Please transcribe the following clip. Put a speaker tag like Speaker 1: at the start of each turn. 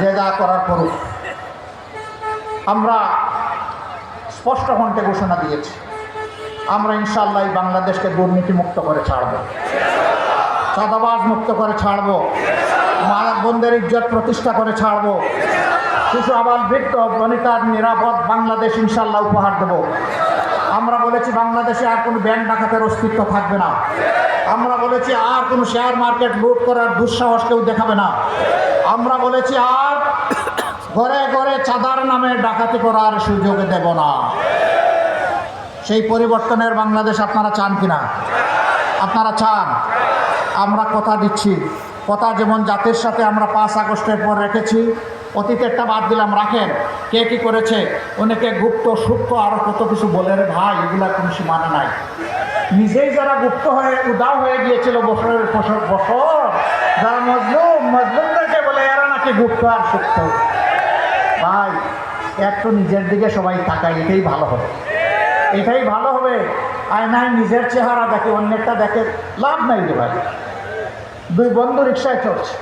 Speaker 1: যে করার করুক। আমরা স্পষ্ট কণ্ঠে ঘোষণা দিয়েছি, আমরা ইনশাল্লাহ বাংলাদেশকে দুর্নীতি মুক্ত করে ছাড়ব। চাঁদাবাজ মুক্ত করে ছাড়ব। মা বোনদের ইজ্জত প্রতিষ্ঠা করে ছাড়ব। শিশু আবাল বৃত্ত বনিতার নিরাপদ বাংলাদেশ ইনশাল্লাহ উপহার দেব। আমরা বলেছি, বাংলাদেশে আর কোনো ব্যাংক ডাকাতের অস্তিত্ব থাকবে না। আমরা বলেছি, আর কোনো শেয়ার মার্কেট লুট করার দুঃসাহস কেউ দেখাবে না। আমরা বলেছি আর ঘরে ঘরে চাঁদার নামে ডাকাতি করার সুযোগ দেব না। সেই পরিবর্তনের বাংলাদেশ আপনারা চান কিনা? আপনারা চান? আমরা কথা দিচ্ছি। কথা যেমন জাতির সাথে আমরা পাঁচ আগস্টের পর রেখেছি অতীতেরটা বাদ দিলাম, রাখেন। কে কী করেছে? অনেকে গুপ্ত সূক্ষ্ম আরও কত কিছু বলে রে ভাই, এগুলা কোনো সীমানা নাই। নিজেই যারা গুপ্ত হয়ে, উদাও হয়ে গিয়েছিল বছরের বছর বছর, যারা মজলুম গুপ্ত আর সত্য। ভাই একটু নিজের দিকে সবাই তাকায়, এটাই ভালো হবে। এটাই ভালো হবে। আয়নায় নিজের চেহারা দেখে, অন্যেরটা দেখে লাভ নাই রে ভাই। দুই বন্ধু রিক্সায় চড়ছে।